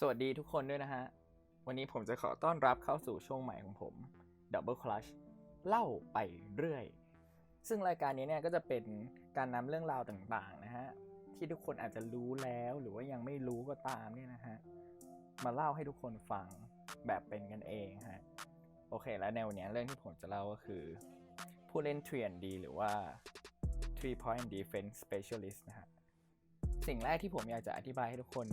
สวัสดีทุกคนด้วยนะฮะ วันนี้ผมจะขอต้อนรับเข้าสู่ช่วงใหม่ของผม Double Clutch เล่าไปเรื่อย ซึ่งรายการนี้เนี่ยก็จะเป็นการนำเรื่องราวต่างๆนะฮะ ที่ทุกคนอาจจะรู้แล้วหรือว่ายังไม่รู้ก็ตามเนี่ยนะฮะ มาเล่าให้ทุกคนฟังแบบเป็นกันเองฮะ โอเคแล้วในวันนี้เรื่องที่ผมจะเล่าก็คือ ผู้เล่น 3D หรือว่า Three Point Defense Specialist นะฮะ สิ่งแรกที่ผมอยากจะอธิบายให้ทุกคน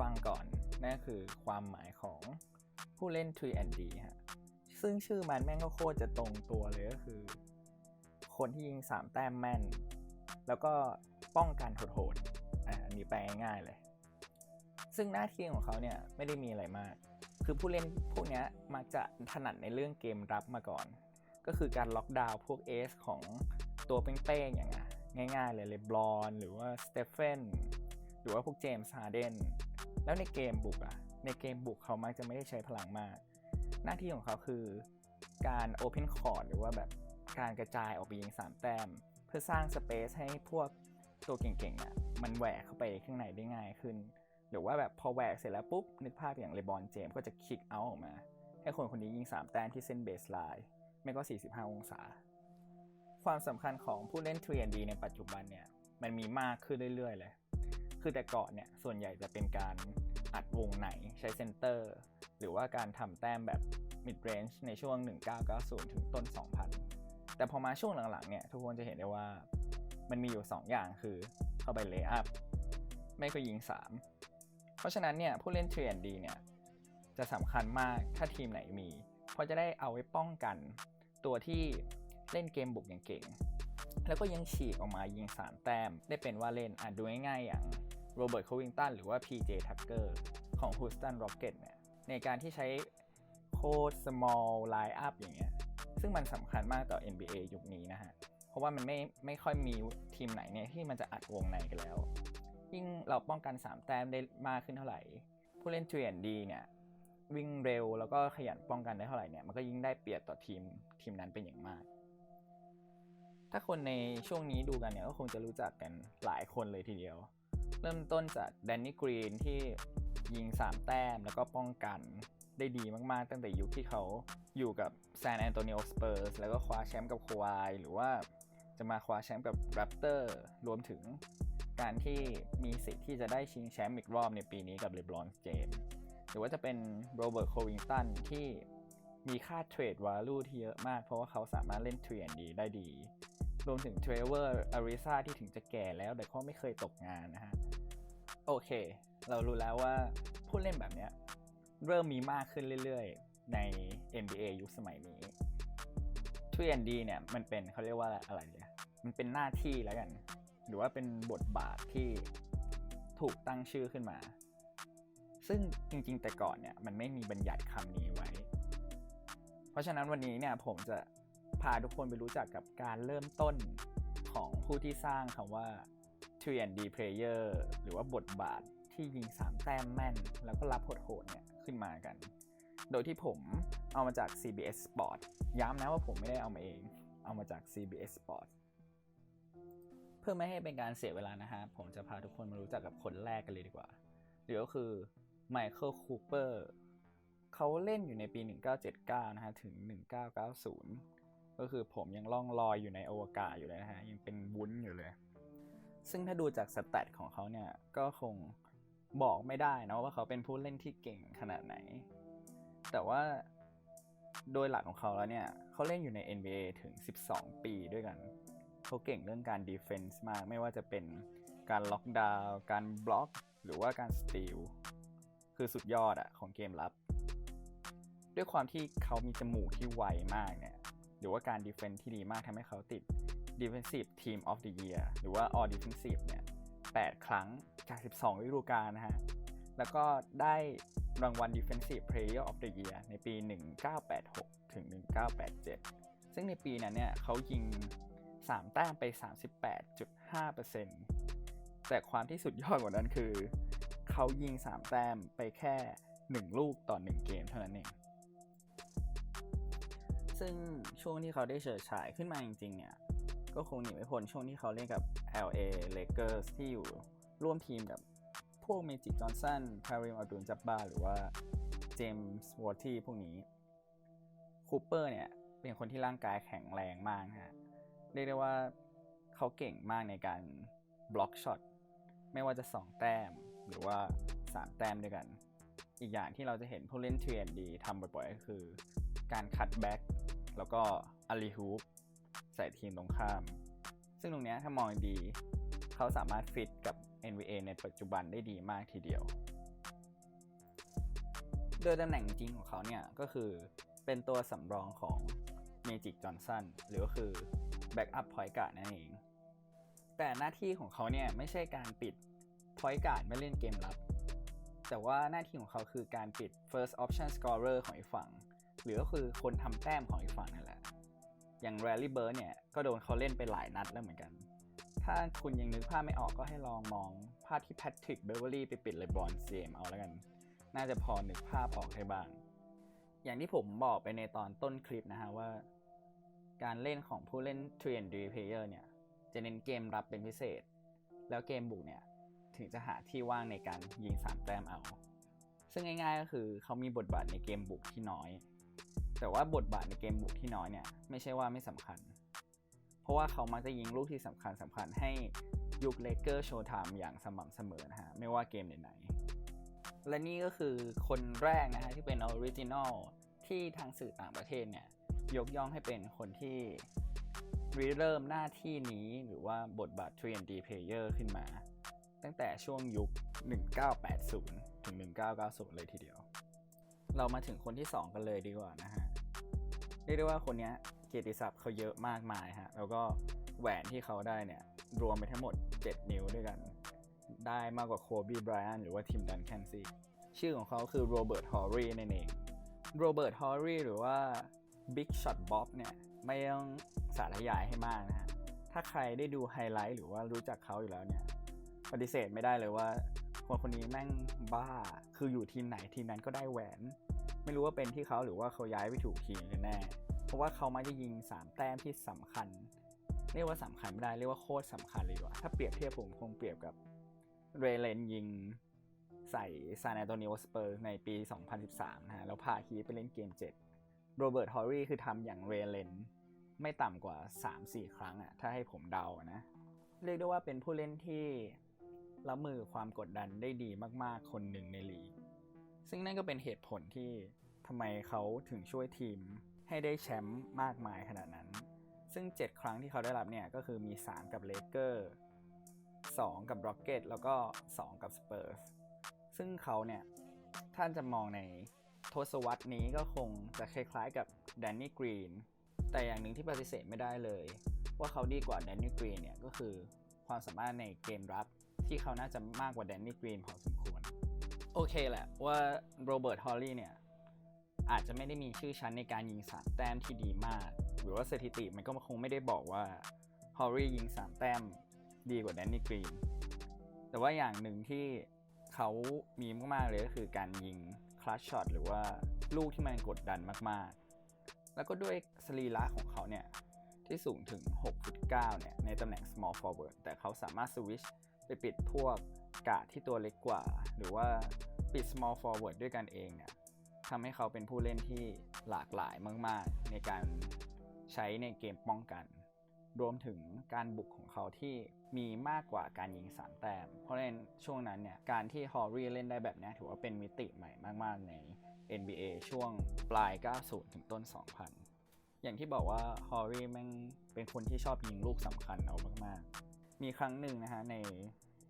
ฟังก่อนนั่นคือความหมายของผู้เล่น 3D ฮะซึ่งชื่อมันแม่งก็โคตรจะตรงตัวเลยก็คือ คนที่ยิง 3 แต้มแม่น แล้วก็ป้องกันโหดๆอ่าอันนี้แปลง่ายเลย ซึ่งหน้าที่ของเขาเนี่ยไม่ได้มีอะไรมาก คือผู้เล่นพวกนี้มักจะถนัดในเรื่องเกมรับมาก่อน ก็คือการล็อกดาวน์พวกเอสของตัวเป้งๆอย่างง่ายๆเลยเลบรอน หรือว่าสเตฟเฟนหรือว่าพวกเจมส์ฮาร์เดน แล้วในเกมบุกอะในเกมบุกเขามักจะไม่ได้ใช้พลังมาก หน้าที่ของเขาคือ การโอเพนคอร์ดหรือว่าแบบการกระจายออกไปยิงสามแต้ม เพื่อสร้างสเปซให้พวกตัวเก่งๆอะมันแหวกเข้าไปข้างในได้ง่ายขึ้น หรือว่าแบบพอแหวกเสร็จแล้วปุ๊บ นึกภาพอย่างเลบอนเจมก็จะคิกเอาออกมา ให้คนคนนี้ยิง3แต้มที่เส้นเบสไลน์ไม่ก็ 45 องศา ความสำคัญของผู้เล่น 3D ในปัจจุบันเนี่ยมันมีมากขึ้นเรื่อยๆเลย คือแต่ก่อนเนี่ยส่วนใหญ่จะเป็นการอัดวงไหนใช้เซนเตอร์ หรือว่าการทำแต้มแบบ mid range ในช่วง 1990 ถึงต้น 2000 แต่พอมาช่วงหลังๆเนี่ยทุกคนจะเห็นได้ว่ามันมีอยู่ 2 อย่างคือเข้าไปเลย์อัพไม่ก็ยิง 3 เพราะฉะนั้นเนี่ยผู้เล่น 3D เนี่ยจะสำคัญมากถ้าทีมไหนมี เพราะจะได้เอาไว้ป้องกัน ตัวที่เล่นเกมบุกอย่างเก่ง แล้วก็ยังฉีกออกมายิง 3 แต้ม ได้เป็นว่าเล่นอะดูง่ายๆอย่าง โรเบิร์ตโควิงตันหรือว่า PJ Tucker ของ Houston Rockets เนี่ยในการที่ใช้โค้ด small line up อย่างเงี้ยซึ่งมันสำคัญมากต่อ NBA ยุคนี้นะฮะ เพราะว่ามันไม่ไม่ค่อยมีทีมไหนเนี่ยที่มันจะอัดวงในกันแล้ว ยิ่งเราป้องกัน 3 แต้มได้มากขึ้นเท่าไหร่ ผู้เล่น 3D เนี่ยวิ่งเร็วแล้วก็ขยันป้องกันได้เท่าไหร่เนี่ยมันก็ยิ่งได้เปรียบต่อทีมทีมนั้นเป็นอย่างมาก ถ้าคนในช่วงนี้ดูกันเนี่ยก็คงจะรู้จักกันหลายคนเลยทีเดียว เริ่มต้นจากแดนนี่กรีนที่ยิง 3 แต้มแล้วก็ป้องกันได้ดีมาก ๆ ตั้งแต่ยุคที่เขาอยู่กับซานแอนโตนิโอสเปอร์สแล้วก็คว้าแชมป์กับควายหรือว่าจะมาคว้าแชมป์กับแรปเตอร์รวมถึงการที่มีสิทธิ์ที่จะได้ชิงแชมป์อีกรอบในปีนี้กับเลบรอนเจมหรือว่าจะเป็นโรเบิร์ตโควิงตันที่มีค่าเทรดวาลูที่เยอะมาก เพราะว่าเขาสามารถเล่นเทรนดีได้ดี รวมถึงเทรเวอร์อาริซาที่ถึงจะแก่แล้วแต่เขาไม่เคยตกงานนะฮะ โอเค เรารู้แล้วว่าผู้เล่นแบบเนี้ยเริ่มมีมากขึ้นเรื่อยๆ ใน NBA ยุคสมัยนี้ 3D เนี่ยมันเป็นเขาเรียกว่าอะไรเนี่ยมันเป็นหน้าที่แล้วกัน หรือว่าเป็นบทบาทที่ถูกตั้งชื่อขึ้นมา ซึ่งจริงๆแต่ก่อนเนี่ยมันไม่มีบัญญัติคำนี้ไว้ เพราะฉะนั้นวันนี้เนี่ยผมจะพาทุกคนไปรู้จักกับการเริ่มต้นของผู้ที่สร้างคำว่า 3D player หรือว่าบทบาทที่ยิง 3 แต้มแม่น แล้วก็รับโหดๆเนี่ยขึ้นมากัน โดยที่ผมเอามาจาก CBS Sport ย้ำนะว่าผมไม่ได้เอามาเอง เอามาจาก CBS Sport เพื่อไม่ให้เป็นการเสียเวลานะฮะ ผมจะพาทุกคนมารู้จักกับคนแรกกันเลยดีกว่าหรือก็คือไมเคิลคูเปอร์เขาเล่นอยู่ในปี 1979 นะฮะ ถึง 1990 ก็คือผมยังล่องลอยอยู่ในอวกาศอยู่เลยนะฮะ ยังเป็นวุ้นอยู่เลย ซึ่งถ้าดูจากสแตทของเขาเนี่ยก็คงบอกไม่ได้นะว่าเขาเป็นผู้เล่นที่เก่งขนาดไหน แต่ว่าโดยหลักของเขาแล้วเนี่ยเขาเล่นอยู่ใน NBA ถึง 12 ปีด้วยกัน เขาเก่งเรื่องการดีเฟนส์มาก ไม่ว่าจะเป็นการล็อกดาวน์การบล็อก หรือว่าการสตีล คือสุดยอดอะของเกมรับ ด้วยความที่เขามีจมูกที่ไวมากเนี่ย หรือว่าการดีเฟนส์ที่ดีมากทำให้เขาติด Defensive Team of the Year หรือว่า All Defensive เนี่ย8ครั้งจาก 12ฤดูกาลนะฮะ แล้วก็ได้รางวัล Defensive Player of the Year ในปี 1986 ถึง 1987 ซึ่งในปีนั้นเนี่ยเขายิง 3 แต้มไป 38.5%แต่ความที่สุดยอดกว่านั้นคือ เขายิง 3 แต้มไปแค่ 1 ลูกต่อ 1 เกมเท่านั้นเอง ซึ่งช่วงที่เขาได้เฉิดฉายขึ้นมาจริงๆเนี่ย ก็คงหนีไม่พ้นช่วงที่เขาเล่นกับ LA Lakers ที่อยู่ร่วมทีมกับพวกเมจิกจอห์นสันคาริมอับดุลจับบาหรือว่าเจมส์วอร์ตี้พวกนี้คูเปอร์เนี่ยเป็นคนที่ร่างกายแข็งแรงมากนะฮะเรียกได้ว่าเขาเก่งมากในการบล็อกช็อตไม่ว่าจะ 2 แต้มหรือว่า 3 แต้มด้วยกัน อีกอย่างที่เราจะเห็นผู้เล่น TND ทำบ่อยๆ ก็คือ การคัตแบ็กแล้วก็อาลีฮูป ใส่ทีมตรงข้าม ซึ่งตรงนี้ถ้ามองดี เขาสามารถฟิตกับ NBA ในปัจจุบันได้ดีมากทีเดียว โดยตำแหน่งจริงของเขาเนี่ย ก็คือเป็นตัวสำรองของเมจิกจอห์นสันหรือก็คือแบ็กอัพพอยต์การ์ดนั่นเอง แต่หน้าที่ของเขาเนี่ย ไม่ใช่การปิดพอยต์การ์ดไม่เล่นเกมรับ แต่ว่าหน้าที่ของเขาคือการปิด first option scorer ของอีกฝั่ง หรือก็คือคนทำแต้มของอีกฝั่งนั่นแหละ อย่าง Rally Bird เนี่ย ก็โดนเขาเล่นไปหลายนัดแล้วเหมือนกัน ถ้าคุณยังนึกภาพไม่ออกก็ให้ลองมองภาพที่แพทริกเบเวอรี่ไปปิดเลบรอนเจมเอาแล้วกัน น่าจะพอนึกภาพออกได้บ้าง อย่างที่ผมบอกไปในตอนต้นคลิปนะฮะว่า การเล่นของผู้เล่น3 d player เนี่ย จะเน้นเกมรับเป็นพิเศษ แล้วเกมบุกเนี่ย ถึงจะหาที่ว่างในการยิง3แต้มเอา ซึ่งง่ายๆก็คือเขามีบทบาทในเกมบุกที่น้อย แต่ว่าบทบาทในเกมบุกที่น้อยเนี่ยไม่ใช่ว่าไม่สำคัญ เพราะว่าเขามักจะยิงลูกที่สำคัญสำคัญให้ยุคเลเกอร์โชว์ไทม์อย่างสม่ำเสมอนะฮะไม่ว่าเกมไหนๆและนี่ก็คือคนแรกนะฮะที่เป็นออริจินอลที่ทางสื่อต่างประเทศเนี่ยยกย่องให้เป็นคนที่ริเริ่มหน้าที่นี้หรือว่าบทบาท 3D player ขึ้นมา ตั้งแต่ช่วงยุค 1980 ถึง 1990 เลยทีเดียว เรามาถึงคนที่ 2 กันเลยดีกว่านะฮะเรียกได้ว่าคนนี้เกียรติศัพท์เขาเยอะมากมายฮะแล้วก็แหวนที่เขาได้เนี่ย รวมไปทั้งหมด 7 นิ้วด้วยกัน ได้มากกว่าโคบีไบรอันหรือว่าทีมดันแคนซีชื่อของเขาคือโรเบิร์ตฮอร์รีนั่นเองโรเบิร์ตฮอร์รีหรือว่า Big Shot Bob เนี่ย ไม่ต้องสาธยายให้มากนะฮะ ถ้าใครได้ดูไฮไลท์หรือว่ารู้จักเขาอยู่แล้วเนี่ย ปฏิเสธไม่ได้เลยว่าคนคนนี้แม่งบ้า คืออยู่ทีมไหนทีมนั้นก็ได้แหวน ไม่รู้ว่าเป็นที่เขาหรือว่าเขาย้ายไปถูกทีมกันแน่ เพราะว่าเขามักจะยิง 3 แต้มที่สำคัญ เรียกว่าสำคัญไม่ได้เรียกว่าโคตรสำคัญเลยว่าถ้าเปรียบเทียบผมคงเปรียบกับเรเลนยิงใส่ซาน a โตนิโอสเปอร์ในปี 2013 นะฮะ แล้วพาคีไปเล่นเกม 7 โรเบิร์ต ฮอร์รี่ คือทำอย่างเรเลนไม่ต่ำกว่า 3-4 ครั้งอะถ้าให้ผมเดานะ เรียกได้ว่าเป็นผู้เล่นที่รับมือความกดดันได้ดีมากๆ คนหนึ่งในลีก ซึ่งนั่นก็เป็นเหตุผลที่ทำไมเขาถึงช่วยทีมให้ได้แชมป์มากมายขนาดนั้น ซึ่ง 7 ครั้งที่เขาได้รับเนี่ยก็คือมี 3 กับเลเกอร์2กับร็อกเก็ตแล้วก็ 2 กับสเปอร์สซึ่งเขาเนี่ยท่านจะมองในทศวรรษนี้ก็คงจะคล้ายๆกับแดนนี่กรีนแต่อย่างหนึ่งที่ปฏิเสธไม่ได้เลย ว่าเขาดีกว่าแดนนี่กรีนเนี่ยก็คือความสามารถในเกมรับที่เขาน่าจะมากกว่าแดนนี่กรีนพอสมควร โอเคแหละว่าโรเบิร์ตฮอลลี่เนี่ย อาจจะไม่ได้มีชื่อชั้นในการยิง3แต้มที่ดีมาก หรือว่าสถิติมันก็คงไม่ได้บอกว่าฮอลลี่ยิง3แต้มดีกว่าแดนนี่กรีน แต่ว่าอย่างหนึ่งที่เขามีมากๆเลยก็คือการยิงคลัชช็อตหรือว่าลูกที่มันกดดันมากๆ แล้วก็ด้วยสรีระของเขาเนี่ย ที่สูงถึง6ฟุต9เนี่ย ในตำแหน่ง small forward แต่เขาสามารถสวิชไปปิดพวกกาดที่ตัวเล็กกว่า หรือว่า ปิด small forward ด้วยกันเองเนี่ยทำให้เขาเป็นผู้เล่นที่หลากหลายมาก ๆ ในการใช้ในเกมป้องกัน รวมถึงการบุกของเขาที่มีมากกว่าการยิง3แต้ม เพราะในช่วงนั้นเนี่ยการที่ฮอร์รี่เล่นได้แบบนี้ถือว่าเป็นมิติใหม่มาก ๆ ใน NBA ช่วงปลาย 90 ถึงต้น 2000 อย่างที่บอกว่าฮอร์รี่แม่งเป็นคนที่ชอบยิงลูกสำคัญเอามาก ๆ มีครั้งหนึ่งนะฮะใน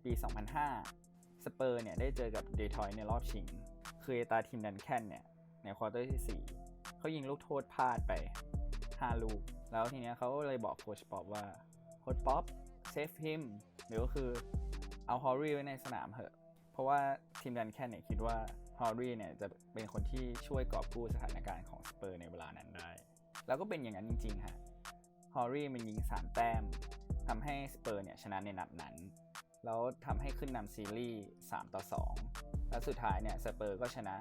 ปี 2005 สเปอร์เนี่ยได้เจอกับเดทรอยในรอบชิง คือเอตาทีมดันแคนเนี่ย ในควอเตอร์ที่ 4 เขายิงลูกโทษพลาดไป 5 ลูก แล้วทีเนี้ยเขาเลยบอกโค้ชป๊อปว่า โค้ชป๊อปเซฟฮิมหรือก็คือเอาฮอร์รี่ไว้ในสนามเถอะ เพราะว่าทีมดันแคนเนี่ยคิดว่าฮอร์รี่เนี่ยจะเป็นคนที่ช่วยกอบกู้สถานการณ์ของสเปอร์ในเวลานั้นได้ แล้วก็เป็นอย่างนั้นจริงๆฮะฮอร์รี่มันยิง 3 แต้มทำให้สเปอร์เนี่ยชนะในนัดนั้น แล้วทำให้ขึ้นนำซีรีส์3ต่อ 2 แล้วสุดท้ายเนี่ยสเปอร์ก็ชนะ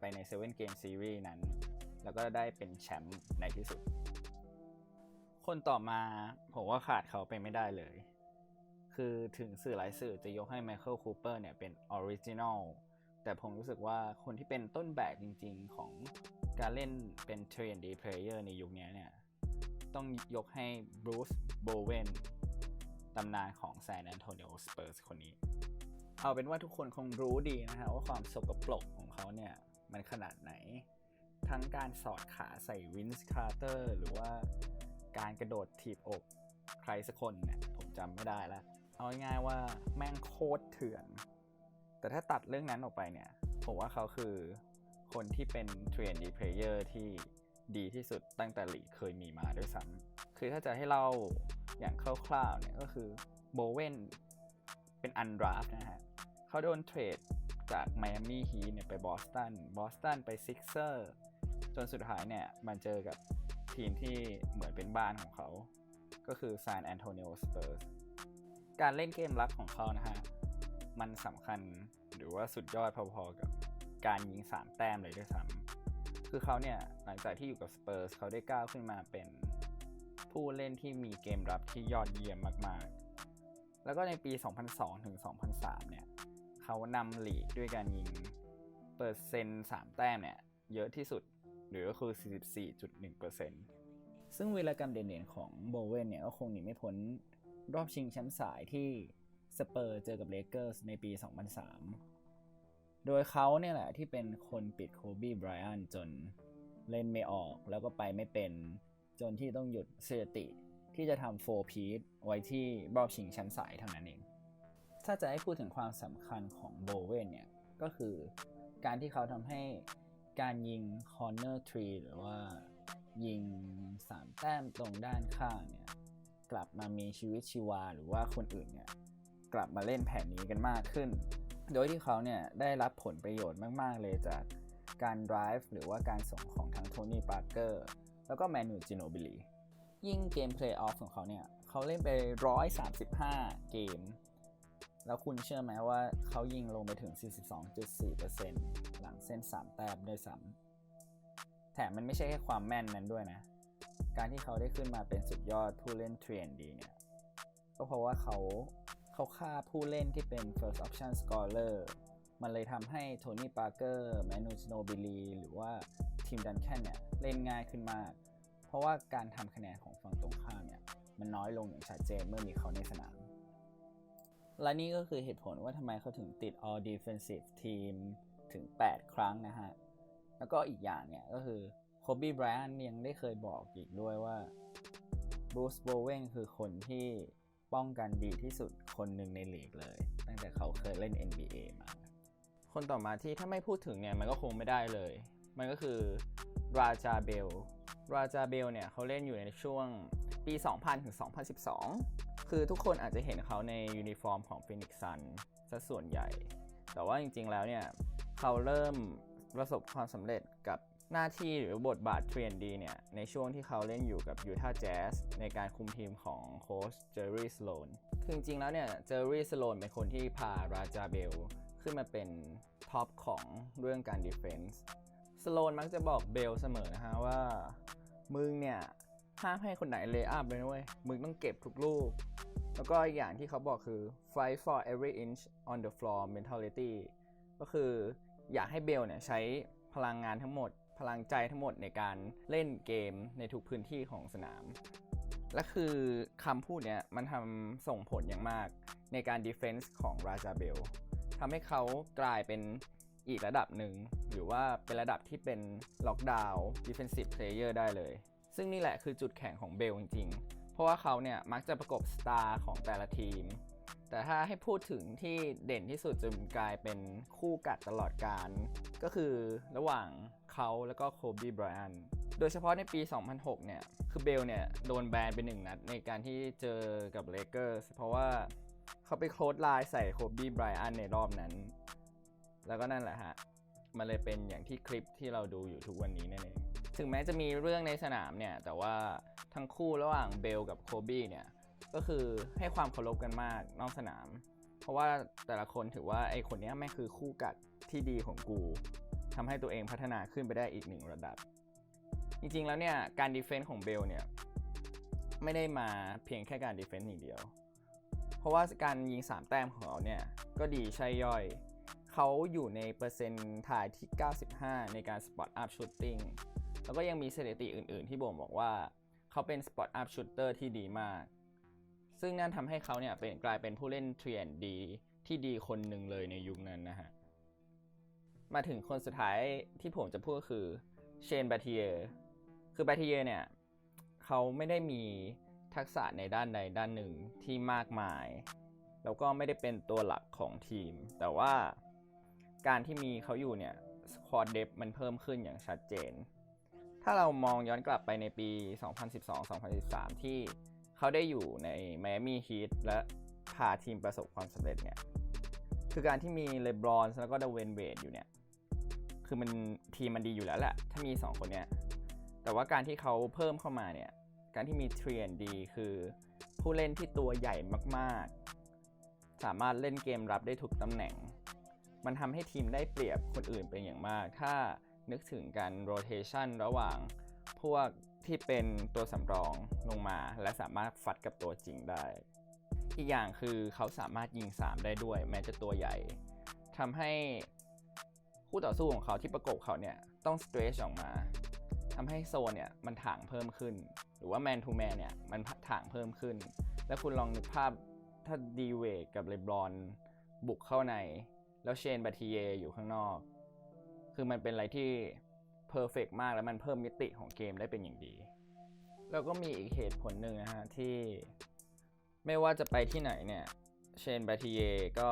ไปใน7เกมซีรีส์นั้น แล้วก็ได้เป็นแชมป์ในที่สุด คนต่อมาผมว่าขาดเขาไปไม่ได้เลย คือถึงสื่อหลายสื่อจะยกให้ไมเคิลคูเปอร์เนี่ยเป็นออริจินอลแต่ผมรู้สึกว่าคนที่เป็นต้นแบบจริงๆของการเล่นเป็น 3D player ในยุคนี้เนี่ย ต้องยกให้บรูซโบเวนำนานของแซน a อนโทนิโอสเปอร์สคนนี้ เอาเป็นว่าทุกคนคงรู้ดีนะฮะว่าความสกปรกของเขาเนี่ย มันขนาดไหน ทั้งการสอดขาใส่วินส์คาร์เตอร์หรือว่าการกระโดดถีบอกใครสักคนเนี่ย ผมจำไม่ได้ล้วเอาง่ายๆว่าแม่งโคตรเถื่อน แต่ถ้าตัดเรื่องนั้นออกไปเนี่ย ผมว่าเขาคือคนที่เป็น 3D player ที่ดีที่สุดตั้งแต่หลีเคยมีมาด้วยซ้ำ คือถ้าจะให้เล่าอย่างคร่าวๆเนี่ยก็คือโบเวนเป็นอันดราฟนะฮะเขาโดนเทรดจากไมอามี่ฮีเนี่ยไปบอสตันบอสตันไปซิกเซอร์จนสุดท้ายเนี่ยมันเจอกับทีมที่เหมือนเป็นบ้านของเขา ก็คือซานแอนโทนิโอสเปอร์สการเล่นเกมลับของเขานะฮะ มันสำคัญหรือว่าสุดยอดพอๆกับการยิง 3 แต้มเลยด้วยซ้ำคือเขาเนี่ย หลังจากที่อยู่กับสเปอร์สเขาได้ก้าวขึ้นมาเป็น ผู้เล่นที่มีเกมรับที่ยอดเยี่ยมมากๆ แล้วก็ในปี 2002 ถึง 2003 เนี่ย เขานำลีกด้วยการยิงเปอร์เซ็นต์ 3 แต้มเนี่ย เยอะที่สุดหรือก็คือ 44.1%ซึ่งวีรกรรมเด่นๆของโบเวนเนี่ย ก็คงหนีไม่พ้นรอบชิงแชมป์สายที่สเปอร์เจอกับเลเกอร์สในปี 2003 โดยเขาเนี่ยแหละที่เป็นคนปิดโคบีไบรอันจนเล่นไม่ออกแล้วก็ไปไม่เป็น จนที่ต้องหยุดสถิติที่จะทำโฟร์พีทไว้ที่รอบชิงแชมป์สายเท่านั้นเอง ถ้าจะให้พูดถึงความสำคัญของโบเวนเนี่ย ก็คือการที่เขาทำให้การยิงคอร์เนอร์ทรีหรือว่ายิง3แต้มตรงด้านข้างเนี่ย กลับมามีชีวิตชีวาหรือว่าคนอื่นเนี่ย กลับมาเล่นแผนนี้กันมากขึ้น โดยที่เขาเนี่ยได้รับผลประโยชน์มาก ๆ เลยจากการ drive หรือว่าการส่งของทั้งโทนี่ปาร์เกอร์ แล้วก็แมนูจิโนบิลียิ่งเกม play off ของเขาเนี่ย เขาเล่นไป 135 เกม แล้วคุณเชื่อไหมว่าเขายิงลงไปถึง 42.4%หลังเส้น 3 แต้มด้วยซ้ำแถมมันไม่ใช่แค่ความแม่นนั้นด้วยนะ การที่เขาได้ขึ้นมาเป็นสุดยอดผู้เล่นเทรนดีเนี่ย ก็เพราะว่าเขาเขาฆ่าผู้เล่นที่เป็น first option scorer มันเลยทำให้โทนี่ปาร์เกอร์แมนูชโนบิลีหรือว่าทีมดันแคนเนี่ย เล่นง่ายขึ้นมาก เพราะว่าการทำคะแนนของฝั่งตรงข้ามเนี่ยมันน้อยลงอย่างชัดเจนเมื่อมีเขาในสนาม และนี่ก็คือเหตุผลว่าทำไมเขาถึงติด all defensive team ถึง 8 ครั้งนะฮะ แล้วก็อีกอย่างเนี่ยก็คือโคบีไบรอันยังได้เคยบอกอีกด้วยว่าบรูซโบเวนคือคนที่ป้องกันดีที่สุดคนหนึ่งในลีกเลย ตั้งแต่เขาเคยเล่น NBA มา คนต่อมาที่ถ้าไม่พูดถึงเนี่ย มันก็คงไม่ได้เลย มันก็คือราจาเบล ราจาเบลเนี่ยเขาเล่นอยู่ในช่วงปี 2000 ถึง 2012 คือทุกคนอาจจะเห็นเขาในยูนิฟอร์มของฟินิกซันซะส่วนใหญ่ แต่ว่าจริงๆแล้วเนี่ยเขาเริ่มประสบความสำเร็จกับหน้าที่หรือบทบาทเทรนดีเนี่ย ในช่วงที่เขาเล่นอยู่กับยูทาห์แจ๊สในการคุมทีมของโค้ชเจอร์รี่สโลนคือจริงๆแล้วเนี่ย เจอร์รี่สโลนเป็นคนที่พาราจาเบลขึ้นมาเป็นท็อปของเรื่องการดีเฟนส์สโลนมักจะบอกเบลเสมอนะฮะว่า มึงเนี่ยห้ามให้คนไหนเลย์อัพเลยนะเว้ย มึงต้องเก็บทุกลูก แล้วก็อีกอย่างที่เขาบอกคือ fight for every inch on the floor mentality ก็คืออยากให้เบลเนี่ยใช้พลังงานทั้งหมด พลังใจทั้งหมดในการเล่นเกมในทุกพื้นที่ของสนาม และคือคำพูดเนี่ยมันทำส่งผลอย่างมากในการดีเฟนส์ของราจาเบลทำให้เขากลายเป็น อีกระดับหนึ่ง หรือว่าเป็นระดับที่เป็นล็อกดาวน์ดิเฟนซีฟเพลเยอร์ได้เลย ซึ่งนี่แหละคือจุดแข็งของเบลจริงๆ เพราะว่าเขาเนี่ยมักจะประกบสตาร์ของแต่ละทีม แต่ถ้าให้พูดถึงที่เด่นที่สุดจนกลายเป็นคู่กัดตลอดการ ก็คือระหว่างเขาแล้วก็โคบีไบรอันโดยเฉพาะในปี 2006 เนี่ย คือเบลเนี่ย โดนแบนไปหนึ่งนัดในการที่เจอกับเลเกอร์สเพราะว่าเขาไปโคลดไลน์ใส่โคบีไบรอันในรอบนั้น แล้วก็นั่นแหละฮะ มันเลยเป็นอย่างที่คลิปที่เราดูอยู่ทุกวันนี้นั่นเอง ถึงแม้จะมีเรื่องในสนามเนี่ย แต่ว่าทั้งคู่ระหว่างเบลกับโคบี้เนี่ย ก็คือให้ความเคารพกันมากนอกสนาม เพราะว่าแต่ละคนถือว่าไอคนนี้แม่คือคู่กัดที่ดีของกูทำให้ตัวเองพัฒนาขึ้นไปได้อีกหนึ่งระดับ จริงๆแล้วเนี่ยการดีเฟนส์ของเบลเนี่ยไม่ได้มาเพียงแค่การดีเฟนส์อย่างเดียว เพราะว่าการยิง 3 แต้มของเขาเนี่ยก็ดีใช่ย่อย เขาอยู่ในเปอร์เซ็นต์ถ่ายที่ 95 ในการสปอตอัพชูตติ้งแล้วก็ยังมีสถิติอื่น ๆ ที่บ่งบอกว่าเขาเป็นสปอตอัพชูตเตอร์ที่ดีมาก ซึ่งนั่นทำให้เขาเนี่ยเป็นกลายเป็นผู้เล่นเทรนดีที่ดีคนหนึ่งเลยในยุคนั้นนะฮะ มาถึงคนสุดท้ายที่ผมจะพูดก็คือเชนบาทีเยคือบาทีเยเนี่ยเขาไม่ได้มีทักษะในด้านใดด้านหนึ่งที่มากมาย แล้วก็ไม่ได้เป็นตัวหลักของทีม แต่ว่า การที่มีเขาอยู่เนี่ยสควอตเดฟมันเพิ่มขึ้นอย่างชัดเจน ถ้าเรามองย้อนกลับไปในปี 2012-2013 ที่เขาได้อยู่ใน Miami Heat และพาทีมประสบความสำเร็จเนี่ยคือการที่มีเลบรอนแล้วก็ดเวนเวดอยู่เนี่ย คือมันทีมมันดีอยู่แล้วแหละถ้ามี 2 คนเนี่ย แต่ว่าการที่เขาเพิ่มเข้ามาเนี่ย การที่มีเทรนดีคือผู้เล่นที่ตัวใหญ่มาก ๆ สามารถเล่นเกมรับได้ทุกตำแหน่ง มันทำให้ทีมได้เปรียบคนอื่นเป็นอย่างมาก ถ้านึกถึงการโรเ t ชันระหว่างพวกที่เป็นตัวสำรองลงมา และสามารถฟัดกับตัวจริงได้ อีกอย่างคือเขาสามารถยิง 3 ได้ด้วย แม้จะตัวใหญ่ทำให้คู่ต่อสู้ของเขาที่ประกบเขาเนี่ยต้องสเตรชออกมาทำให้โซนเนี่ยมันถ่างเพิ่มขึ้น หรือว่าแมนทูแมนเนี่ยมันถ่างเพิ่มขึ้น แล้วคุณลองนึกภาพถ้าดีเวกกับเลบรอนบุกเข้าใน แล้วเชนบาทีเยอยู่ข้างนอก คือมันเป็นอะไรที่เพอร์เฟกมากแล้วมันเพิ่มมิติของเกมได้เป็นอย่างดี แล้วก็มีอีกเหตุผลหนึ่งนะฮะที่ไม่ว่าจะไปที่ไหนเนี่ยเชนบาทีเยก็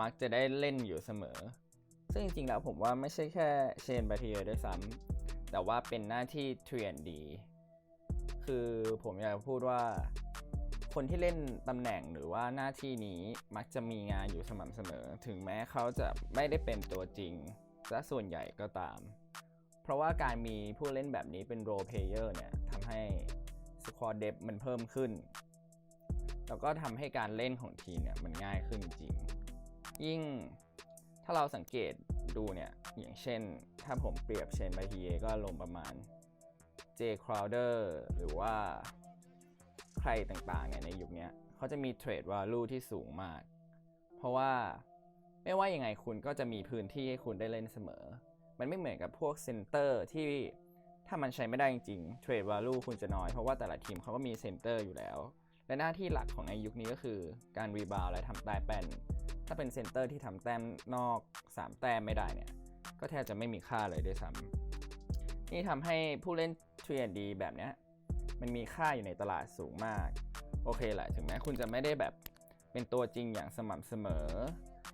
มักจะได้เล่นอยู่เสมอ ซึ่งจริงๆแล้วผมว่าไม่ใช่แค่เชนบาทีเยด้วยซ้ำแต่ว่าเป็นหน้าที่เทรนดี คือผมอยากจะพูดว่า คนที่เล่นตำแหน่งหรือว่าหน้าที่นี้มักจะมีงานอยู่สม่ำเสมอ ถึงแม้เขาจะไม่ได้เป็นตัวจริงและส่วนใหญ่ก็ตาม เพราะว่าการมีผู้เล่นแบบนี้เป็นโรเพเยอร์เนี่ยทำให้สควอ d เดฟมันเพิ่มขึ้น แล้วก็ทำให้การเล่นของทีมเนี่ยมันง่ายขึ้นจริง ยิ่งถ้าเราสังเกตดูเนี่ย อย่างเช่น ถ้าผมเปรียบเชนบาฮีเยก็ลงประมาณเจคราวเดอร์หรือว่า ใครต่างๆเนี่ยในยุคนี้เขาจะมีเทรดวาลูที่สูงมาก เพราะว่าไม่ว่ายังไงคุณก็จะมีพื้นที่ให้คุณได้เล่นเสมอ มันไม่เหมือนกับพวกเซนเตอร์ที่ถ้ามันใช้ไม่ได้จริงๆเทรดวาลูคุณจะน้อย เพราะว่าแต่ละทีมเขาก็มีเซนเตอร์อยู่แล้ว และหน้าที่หลักของในยุคนี้ก็คือการรีบาวและทำแต้มแป้น ถ้าเป็นเซนเตอร์ที่ทำแต้มนอก 3 แต้มไม่ได้เนี่ยก็แทบจะไม่มีค่าเลยด้วยซ้ำนี่ทำให้ผู้เล่นเทรนดีแบบเนี้ย มันมีค่าอยู่ในตลาดสูงมาก โอเคแหละถึงแม้คุณจะไม่ได้แบบเป็นตัวจริงอย่างสม่ำเสมอ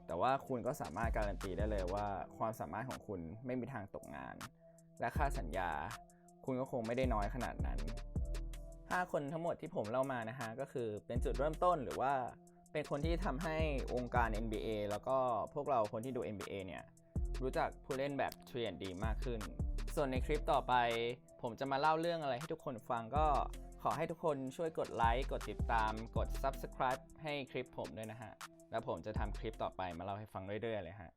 แต่ว่าคุณก็สามารถการันตีได้เลยว่า ความสามารถของคุณไม่มีทางตกงาน และค่าสัญญา คุณก็คงไม่ได้น้อยขนาดนั้น 5 คนทั้งหมดที่ผมเล่ามานะฮะก็คือเป็นจุดเริ่มต้นหรือว่าเป็นคนที่ทำให้วงการ NBA แล้วก็พวกเราคนที่ดู NBA เนี่ยรู้จักผู้เล่นแบบเทรนดีมากขึ้น ส่วนในคลิปต่อไป ผมจะมาเล่าเรื่องอะไรให้ทุกคนฟังก็ขอให้ทุกคนช่วยกดไลค์ กดติดตาม กด Subscribe ให้คลิปผมด้วยนะฮะ แล้วผมจะทำคลิปต่อไปมาเล่าให้ฟังเรื่อยๆเลยฮะ